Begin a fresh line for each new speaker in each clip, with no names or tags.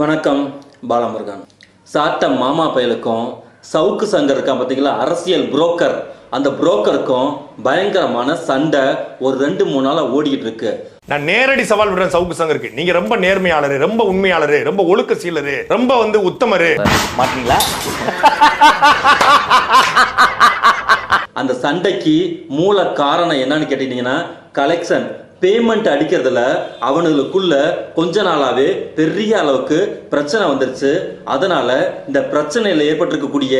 வணக்கம் பாலமுருகன். சாட்ட மாமா பயலுக்கும் சவுக்கு சங்கர் இருக்கான் பார்த்தீங்களா அரசியல் புரோக்கர். அந்த புரோக்கருக்கும் பயங்கரமான சண்டை ஒரு ரெண்டு மூணு நாளா ஓடிக்கிட்டு இருக்கு.
நான் நேரடி சவால் விடுறேன் சவுக்கு சங்கருக்கு. நீங்க ரொம்ப நேர்மையாளரு ரொம்ப உண்மையாளரு ரொம்ப ஒழுக்க சீலரு ரொம்ப வந்து உத்தமரு.
மாட்டீங்களா?
அந்த சண்டைக்கு மூல காரணம் என்னன்னு கேட்டீங்கன்னா கலெக்ஷன் பேமெண்ட் அடிக்கிறதுல அவனுங்களுக்குள்ள கொஞ்ச நாளாவே பெரிய அளவுக்கு பிரச்சனை வந்துருச்சு. அதனால இந்த பிரச்சனையில ஏற்பட்டிருக்கக்கூடிய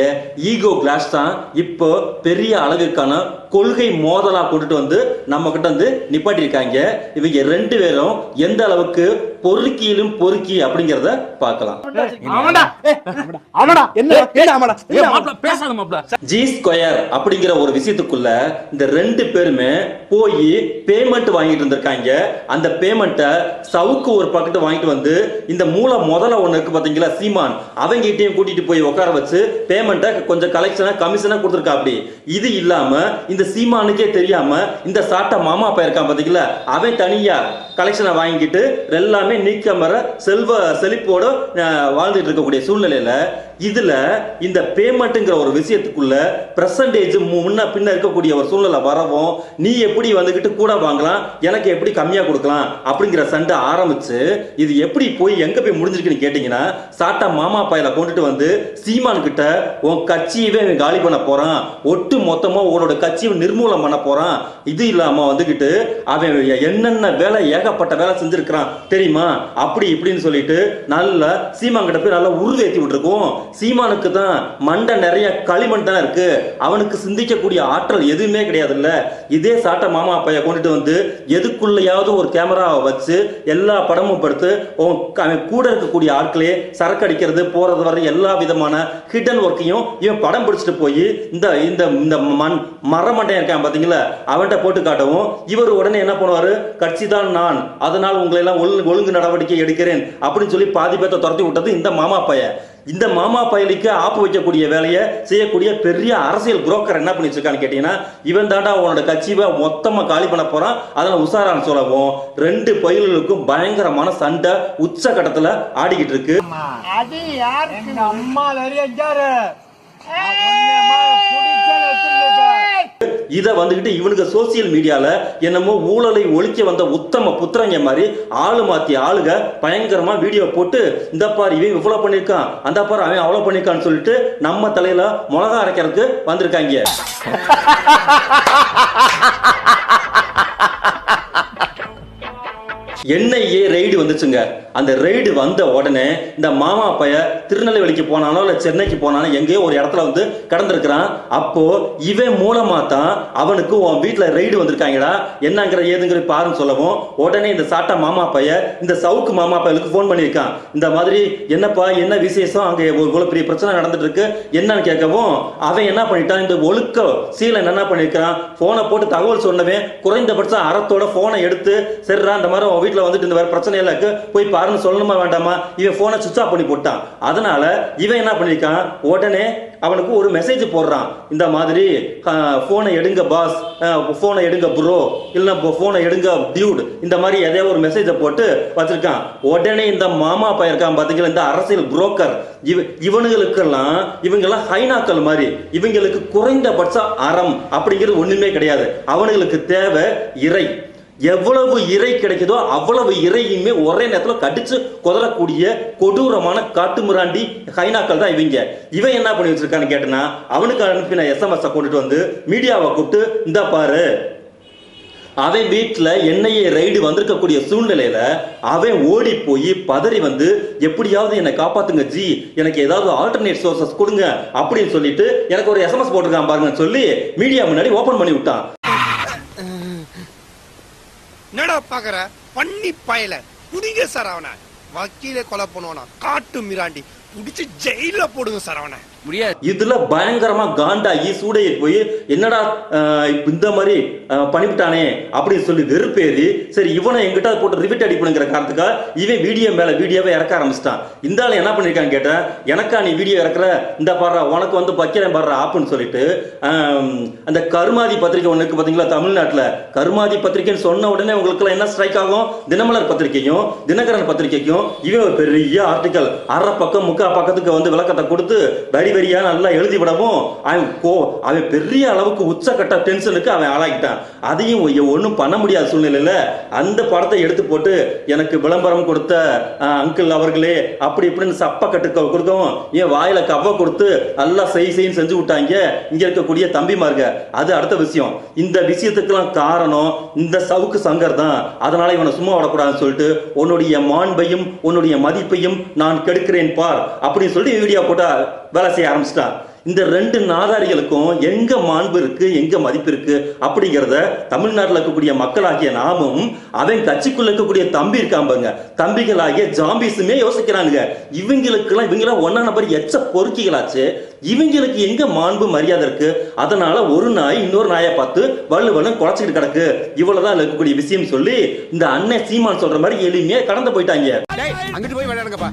ஈகோ கிளாஸ் தான் இப்போ பெரிய அழகுக்கான கொள்கை மோதலா கொண்டுட்டு வந்து நம்ம கிட்ட வந்து நிப்பாட்டியிருக்காங்க. இவங்க ரெண்டு பேரும் எந்த அளவுக்கு பொறுக்கியிலும் பொறுக்கி அப்படிங்கிறத பார்க்கலாம். ஜி ஸ்கொயர் அப்படிங்கிற ஒரு விஷயத்துக்குள்ள இந்த ரெண்டு பேருமே போய் பேமெண்ட் வாங்கிட்டு இருந்திருக்காங்க. அந்த பேமெண்ட்டை சவுக்கு ஒரு பக்கெட் வாங்கிட்டு வந்து இந்த மூல முதல்ல ஒண்ணு இருக்கு பாத்தீங்களா சீமான். அவங்ககிட்டயும் கூட்டிட்டு போய் உட்கார வச்சு பேமெண்ட்டை கொஞ்சம் கலெக்ஷனா கமிஷனா கொடுத்துருக்கா அப்படி இது இல்லாம இந்த சீமானுக்கே தெரியாம இந்த சாட்டை மாமா போயிருக்கான் பாத்தீங்களா? அவன் தனியா கலெக்ஷனை வாங்கிட்டு எல்லாமே நீக்கமர செல்வ செழிப்போட வாழ்ந்துட்டு இருக்கக்கூடிய சூழ்நிலையில இதுல இந்த பேமெண்ட்ங்கிற ஒரு விஷயத்துக்குள்ள பிரசன்டேஜ் முன்ன பின்ன இருக்கக்கூடிய ஒரு சூழ்நிலை வரவும் நீ எப்படி வந்துகிட்டு கூட வாங்கலாம் எனக்கு எப்படி கம்மியா கொடுக்கலாம் அப்படிங்கிற சண்டை ஆரம்பிச்சு இது எப்படி போய் எங்க போய் முடிஞ்சிருக்குன்னு கேட்டீங்கன்னா சாட்டா மாமா பாயில கொண்டுட்டு வந்து சீமான் கிட்ட உன் கட்சியவே அவன் காலி பண்ண போறான். ஒட்டு மொத்தமா உன்னோட கட்சியை நிர்மூலம் பண்ண போறான். இது இல்லாம வந்துகிட்டு அவன் என்னென்ன வேலை ஏகப்பட்ட வேலை செஞ்சிருக்கிறான் தெரியுமா? அப்படி இப்படின்னு சொல்லிட்டு நல்ல சீமான் கிட்ட போய் நல்லா உருவேத்தி விட்டுருக்கோம். சீமானுக்கு தான் மண்டை நிறைய களிமண் தானே இருக்கு. அவனுக்கு சிந்திக்கக்கூடிய ஆற்றல் எதுவுமே கிடையாது இல்ல இதே சாட்டை மாமா அப்பைய கொண்டுட்டு வந்து எதுக்குள்ளேயாவது ஒரு கேமராவை வச்சு எல்லா படமும் படுத்து உன் அவன் கூட இருக்கக்கூடிய ஆட்களே சரக்கு அடிக்கிறது போறது வர எல்லா விதமான ஹிடன் ஒர்க்கையும் இவன் படம் பிடிச்சிட்டு போய் இந்த இந்த இந்த மண் மரமண்டையன் இருக்கான் பாத்தீங்களா? அவன்கிட்ட போட்டு காட்டவும் இவர் உடனே என்ன பண்ணுவாரு? கட்சி தான் நான். அதனால் உங்களை எல்லாம் ஒழுங்கு ஒழுங்கு நடவடிக்கை எடுக்கிறேன் அப்படின்னு சொல்லி பாதி பேர்த்த துரத்தி விட்டது இந்த மாமா பையன். இந்த மாமா பயலுக்கு ஆப்பு வைக்கக்கூடிய வேலையை செய்யக்கூடிய பெரிய அரசியல் புரோக்கர் என்ன பண்ணி வச்சிருக்கான்னு கேட்டீங்கன்னா இவன் தாண்டா உன்னோட கட்சியை மொத்தமா காலி பண்ண போறான். அதெல்லாம் உசாரான்னு சொல்லவும் ரெண்டு பயில்களுக்கும் பயங்கரமான சண்டை உச்ச கட்டத்துல ஆடிக்கிட்டு இருக்கு.
அது யாருக்கு? அம்மா நிறைய ஜாரு
இதை வந்துக்கிட்டு இவனுக்கு சோசியல் மீடியாவில் என்னமோ ஊழலை ஒழிக்க வந்த உத்தம புத்திரங்க மாதிரி ஆளு மாற்றி ஆளுக பயங்கரமா வீடியோ போட்டு இந்த பாரு இவன் இவ்வளோ பண்ணியிருக்கான் அந்த பாரு அவன் அவ்வளோ பண்ணிருக்கான்னு சொல்லிட்டு நம்ம தலையில் மிளகா அரைக்கிறதுக்கு வந்திருக்காங்க. என்ஐஏ ரெய்டு வந்துச்சுங்க. அந்த ரெய்டு வந்த உடனே இந்த மாமா பைய திருநெல்வேலிக்கு போனாலும் இல்லை சென்னைக்கு போனாலும் எங்கேயோ ஒரு இடத்துல வந்து கடந்திருக்கிறான். அப்போ இவன் மூலமா தான் அவனுக்கு உன் வீட்டில் ரெய்டு வந்திருக்காங்கடா. என்னங்கிற ஏதுங்கிற பாருன்னு சொல்லவும் உடனே இந்த சாட்டா மாமா பைய இந்த சவுக்கு மாமா பையலுக்கு ஃபோன் பண்ணியிருக்கான். இந்த மாதிரி என்னப்பா என்ன விசேஷம்? அங்கே ஒரு பெரிய பிரச்சனை நடந்துட்டு இருக்கு என்னன்னு கேட்கவும் அவன் என்ன பண்ணிட்டான்? இந்த ஒழுக்க சீலன் என்ன பண்ணியிருக்கான் போனை போட்டு தகவல் சொன்னவன் குறைந்தபட்சம் அறத்தோட போனை எடுத்து சரிடா இந்த மாதிரி உன் வீட்டில் வந்துட்டு இந்த மாதிரி பிரச்சனை எல்லாம் போய் பாருன்னு சொல்லணுமா வேண்டாமா? இவன் ஃபோனை சுவிச் ஆஃப் பண்ணி போட்டான். அதனால இவன் என்ன பண்ணியிருக்கான் உடனே அவனுக்கு ஒரு மெசேஜ் போடுறான். இந்த மாதிரி ஃபோனை எடுங்க பாஸ் ஃபோனை எடுங்க ப்ரோ இல்லை ஃபோனை எடுங்க டியூட் இந்த மாதிரி எதையோ ஒரு மெசேஜை போட்டு வச்சிருக்கான். உடனே இந்த மாமா பையன் பார்த்தீங்களா இந்த அரசியல் புரோக்கர் இவ இவனுங்களுக்கெல்லாம் இவங்கெல்லாம் ஹைனாக்கள் மாதிரி. இவங்களுக்கு குறைந்தபட்ச அறம் அப்படிங்கிறது ஒன்றுமே கிடையாது. அவனுங்களுக்கு தேவை இறை. எவ்வளவு இறை கிடைக்குதோ அவ்வளவு இறையுமே ஒரே நேரத்தில் கடிச்சு குதறக்கூடிய கொடூரமான காட்டுமிராண்டி ஹைனாக்கள் தான் இவங்க. இவன் என்ன பண்ணி வச்சிருக்கான்னு கேட்டனா அவனுக்கு அனுப்பின எஸ்எம்எஸ் கொண்டுட்டு வந்து மீடியாவை கூப்பிட்டு இந்த பாரு. அவன் வீட்டில் என்னையே ரைடு வந்திருக்கக்கூடிய சூழ்நிலையில அவன் ஓடி போய் பதறி வந்து எப்படியாவது என்னை காப்பாத்துங்க ஜி. எனக்கு ஏதாவது ஆல்டர்னேட் சோர்சஸ் கொடுங்க அப்படின்னு சொல்லிட்டு எனக்கு ஒரு எஸ்எம்எஸ் போட்டிருக்கான் பாருங்கன்னு சொல்லி மீடியா முன்னாடி ஓபன் பண்ணி விட்டான்.
என்னடா பாக்குற? பண்ணி பயல. குடிங்க சார் அவனை. வக்கீலே கொலை பண்ணுவானா? காட்டு மிராண்டி. புடிச்சு ஜெயில போடுங்க சார் அவனை. முடியாது.
இதுல பயங்கரமா காண்டாகி சூடையை போய் என்னடா இந்த மாதிரி பண்ணிவிட்டானே அப்படின்னு சொல்லி வெறுப்பேறி சரி இவனை எங்கிட்ட போட்டு ரிவிட் அடிக்கணுங்கிற காரணத்துக்காக இவன் வீடியோ மேல வீடியோவை இறக்க ஆரம்பிச்சிட்டான். இந்த ஆள் என்ன பண்ணிருக்கான்னு கேட்டேன் எனக்கா நீ வீடியோ இறக்குற? இந்த பாடுறா உனக்கு வந்து பக்கிறேன் பாடுறா ஆப்புன்னு சொல்லிட்டு அந்த கருமாதி பத்திரிக்கை ஒன்றுக்கு இருக்கு பாத்தீங்களா தமிழ்நாட்டுல? கருமாதி பத்திரிக்கைன்னு சொன்ன உடனே உங்களுக்கு என்ன ஸ்ட்ரைக் ஆகும்? தினமலர் பத்திரிக்கையும் தினகரன் பத்திரிக்கைக்கும் இவன் ஒரு பெரிய ஆர்டிக்கல் அரை பக்கம் முக்கா பக்கத்துக்கு வந்து விளக்கத்தை கொடுத்து தடி வரியா நல்லா எழுதி விடவும் அவன் கோ அவன் பெரிய அளவுக்கு உச்சக்கட்ட டென்ஷனுக்கு அவன் ஆளாகிட்டான். அதையும் ஒன்றும் பண்ண முடியாத சூழ்நிலையில் அந்த படத்தை எடுத்து போட்டு எனக்கு விளம்பரம் கொடுத்த அங்கிள் அவர்களே அப்படி இப்படின்னு சப்ப கட்டு கொடுக்கவும் ஏன் வாயில கவ்வ கொடுத்து நல்லா செய் செய்யும் செஞ்சு விட்டாங்க. இங்க இருக்கக்கூடிய தம்பிமார்க. அது அடுத்த விஷயம். இந்த விஷயத்துக்கெல்லாம் காரணம் இந்த சவுக்கு சங்கர் தான். அதனால இவனை சும்மா விடக்கூடாதுன்னு சொல்லிட்டு உன்னுடைய மாண்பையும் உன்னுடைய மதிப்பையும் நான் கெடுக்கிறேன் பார் அப்படின்னு சொல்லிட்டு வீடியோ போட்டா வேலை செய்ய ஆரம்பிச்சிட்டா. இந்த ரெண்டு நாதாரிகளுக்கும் எங்க மாண்பு இருக்கு எங்க மதிப்பு இருக்கு அப்படிங்கிறத தமிழ்நாட்டில் இருக்கக்கூடிய மக்களாகிய நாமும் அவன் கட்சிக்குள்ள இருக்கக்கூடிய தம்பி இருக்காம்பாங்க தம்பிகளாகிய ஜாம்பிஸுமே யோசிக்கிறானுங்க. இவங்களுக்கெல்லாம் இவங்கெல்லாம் ஒன்னா நபர் எச்ச பொறுக்கிகளாச்சு. இவங்களுக்கு எங்க மாண்பு மரியாதை இருக்கு? அதனால ஒரு நாய் இன்னொரு நாயை பார்த்து வள்ளுவனு குறைச்சிக்கிட்டு கிடக்கு. இவ்வளவுதான் இருக்கக்கூடிய விஷயம் சொல்லி இந்த அண்ணன் சீமான் சொல்ற மாதிரி எளிமையா கடந்து போயிட்டாங்க.
அங்கிட்டு போய் விளையாடுங்கப்பா.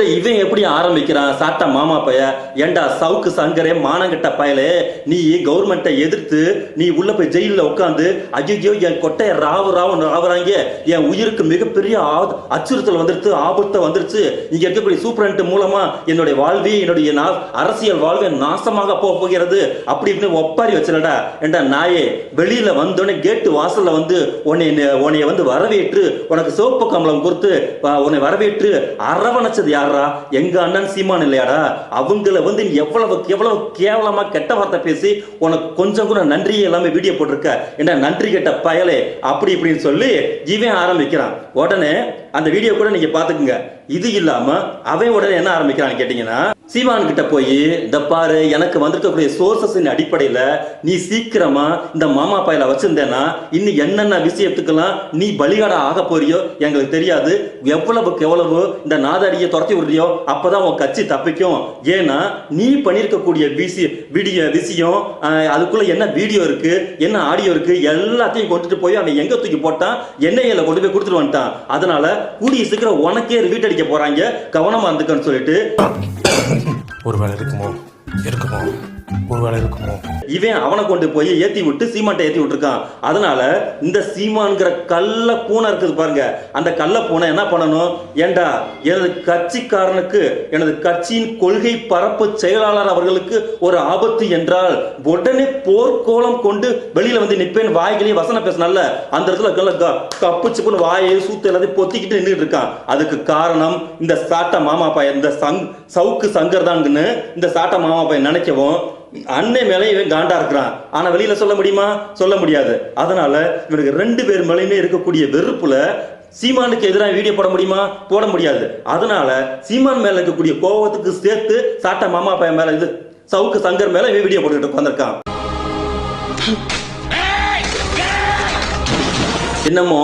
இவன் எப்படி ஆரம்பிக்கிறான்? சாட்டா மாமா பைய ஏண்டா சவுக்கு சங்கரே மானங்கட்ட பயலே? நீ கவர்மெண்ட்டை எதிர்த்து நீ உள்ள போய் ஜெயில உட்காந்து ஐயோ என் கொட்டைய ராவு ராவன் ராவுறாங்க. என் உயிருக்கு மிகப்பெரிய அச்சுறுத்தல் வந்துருச்சு ஆபத்தை வந்துருச்சு. இங்க இருக்கக்கூடிய சூப்பரண்ட் மூலமா என்னுடைய வாழ்வி என்னுடைய நா- அரசியல் வாழ்வை நாசமாக போக போகிறது. அப்படி இப்படின்னு ஒப்பாரி வச்சிடடா ஏண்டா நாயே வெளியில வந்தோடனே கேட்டு வாசல்ல வந்து உன்னை உன்னைய வந்து வரவேற்று உனக்கு சிவப்பு கம்பளம் கொடுத்து உன்னை வரவேற்று அரவணைச்சது யார்? எங்க அண்ணன் சீமான் இல்லையாடா? அவங்கள வந்து நீ எவ்வளவு எவ்வளவு கேவலமா கெட்ட வார்த்தை பேசி உனக்கு கொஞ்சம் கூட நன்றியே எல்லாமே வீடியோ போட்டிருக்க. என்ன நன்றி கெட்ட பயலே? அப்படி இப்படின்னு சொல்லி இவன் ஆரம்பிக்கிறான். உடனே அந்த வீடியோ கூட நீங்க பாத்துக்குங்க இது இல்லாம அவன் உடனே என்ன ஆரம்பிக்கிறான்னு கேட்டீங்கன்னா சீமான் கிட்ட போய் இந்த பாரு எனக்கு வந்திருக்கக்கூடிய சோர்சஸின் அடிப்படையில நீ சீக்கிரமா இந்த மாமா பயல வச்சிருந்தேன்னா இன்னும் என்னென்ன விஷயத்துக்கெல்லாம் நீ பலிகாடா ஆக போறியோ எங்களுக்கு தெரியாது. எவ்வளவுக்கு எவ்வளவு இந்த நாதாடியை துரத்தி விடுறியோ அப்பதான் உன் கட்சி தப்பிக்கும். ஏன்னா நீ பண்ணியிருக்கக்கூடிய விசி வீடியோ விஷயம் அதுக்குள்ள என்ன வீடியோ இருக்கு என்ன ஆடியோ இருக்கு எல்லாத்தையும் கொண்டுட்டு போய் அவன் எங்க தூக்கி போட்டான் எண்ணெயில கொண்டு போய் கொடுத்துட்டு வந்துட்டான். அதனால கூடிய சீக்கிரம் உனக்கே ரிவீட் அடிக்க போறாங்க. கவனமா இருந்துக்கன்னு சொல்லிட்டு.
ஒருவேளை இருக்குமோ? இருக்குமோ? ஒருவேளை இருக்குமோ?
இவன் அவனை கொண்டு போய் ஏத்தி விட்டு சீமான்ட்ட ஏத்தி விட்டுருக்கான். அதனால இந்த சீமான்ங்கிற கள்ள பூனை இருக்குது பாருங்க. அந்த கள்ள பூனை என்ன பண்ணணும்? ஏண்டா எனது கட்சிக்காரனுக்கு எனது கட்சியின் கொள்கை பரப்பு செயலாளர் அவர்களுக்கு ஒரு ஆபத்து என்றால் உடனே போர்க்கோலம் கொண்டு வெளியில வந்து நிப்பேன் வாய்களையும் வசனம் பேசினால அந்த இடத்துல கல்ல க- வாயை சூத்து எல்லாத்தையும் பொத்திக்கிட்டு நின்றுட்டு இருக்கான். அதுக்கு காரணம் இந்த சாட்டா மாமா பையன் இந்த சங் சவுக்கு சங்கர் தான்னு இந்த சாட்டா மாமா பையன் நினைக்கவும் அன்னை மேலே இவன் காண்டா இருக்கிறான். ஆனா வெளியில சொல்ல முடியுமா? சொல்ல முடியாது. அதனால இவனுக்கு ரெண்டு பேர் மேலையுமே இருக்கக்கூடிய வெறுப்புல சீமானுக்கு எதிராக வீடியோ போட முடியுமா? போட முடியாது. அதனால சீமான் மேல இருக்கக்கூடிய கோபத்துக்கு சேர்த்து சாட்டா மாமா பையன் மேல இது சவுக்கு சங்கர் மேல இவன் வீடியோ போட்டுக்கிட்டு உட்காந்துருக்கான் என்னமோ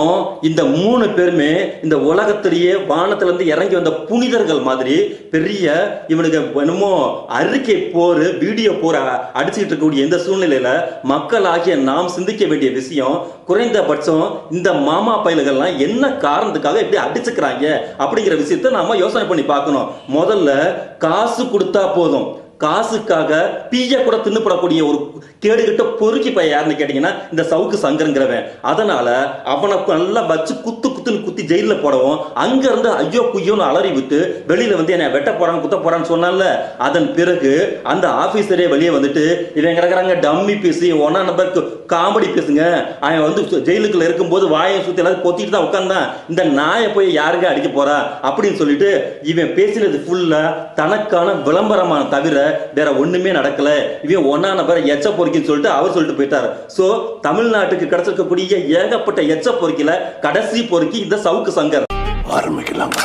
இந்த மூணு பேருமே இந்த உலகத்திலேயே வானத்துல இருந்து இறங்கி வந்த புனிதர்கள் மாதிரி பெரிய இவனுக்கு என்னமோ அறிக்கை போர் வீடியோ போர் அடிச்சுக்கிட்டு இருக்கக்கூடிய இந்த சூழ்நிலையில மக்கள் ஆகிய நாம் சிந்திக்க வேண்டிய விஷயம் குறைந்தபட்சம் இந்த மாமா பயல்கள்லாம் என்ன காரணத்துக்காக இப்படி அடிச்சுக்கிறாங்க அப்படிங்கிற விஷயத்த நாம யோசனை பண்ணி பார்க்கணும். முதல்ல காசு கொடுத்தா போதும். காசுக்காக பீய கூட தின்னுப்படக்கூடிய ஒரு கேடுகிட்ட பொறுக்கி பையன் யாருன்னு கேட்டீங்கன்னா இந்த சவுக்கு சங்கருங்கிறவன். அதனால அவனை நல்லா வச்சு குத்து குத்துன்னு குத்தி ஜெயிலில் போடவும் அங்கேருந்து ஐயோ குய்யோன்னு அலறி விட்டு வெளியில வந்து என்ன வெட்ட போறான் குத்த போறான்னு சொன்னால அதன் பிறகு அந்த ஆபீசரே வெளியே வந்துட்டு இவன் கிடக்குறாங்க டம்மி பேசி ஒன்னா நம்பருக்கு காமெடி பேசுங்க. அவன் வந்து ஜெயிலுக்குள்ள இருக்கும்போது வாயை சுத்தி எல்லாரும் கொத்திட்டு தான் உட்காந்தான் இந்த நாயை போய் யாருங்க அடிக்க போறா? அப்படின்னு சொல்லிட்டு இவன் பேசினது ஃபுல்லா தனக்கான விளம்பரமான தவிர வேற ஒண்ணுமே நடக்கல. இவன் ஒன்னா நபர் எச்ச பொறுக்கின்னு சொல்லிட்டு அவர் சொல்லிட்டு போயிட்டாரு. சோ தமிழ்நாட்டுக்கு கிடைச்சிருக்கக்கூடிய ஏகப்பட்ட எச்ச பொறுக்கில கடைசி பொறுக்கி இந்த சவுக்கு சங்கர்.
ஆரம்பிக்கலாம்.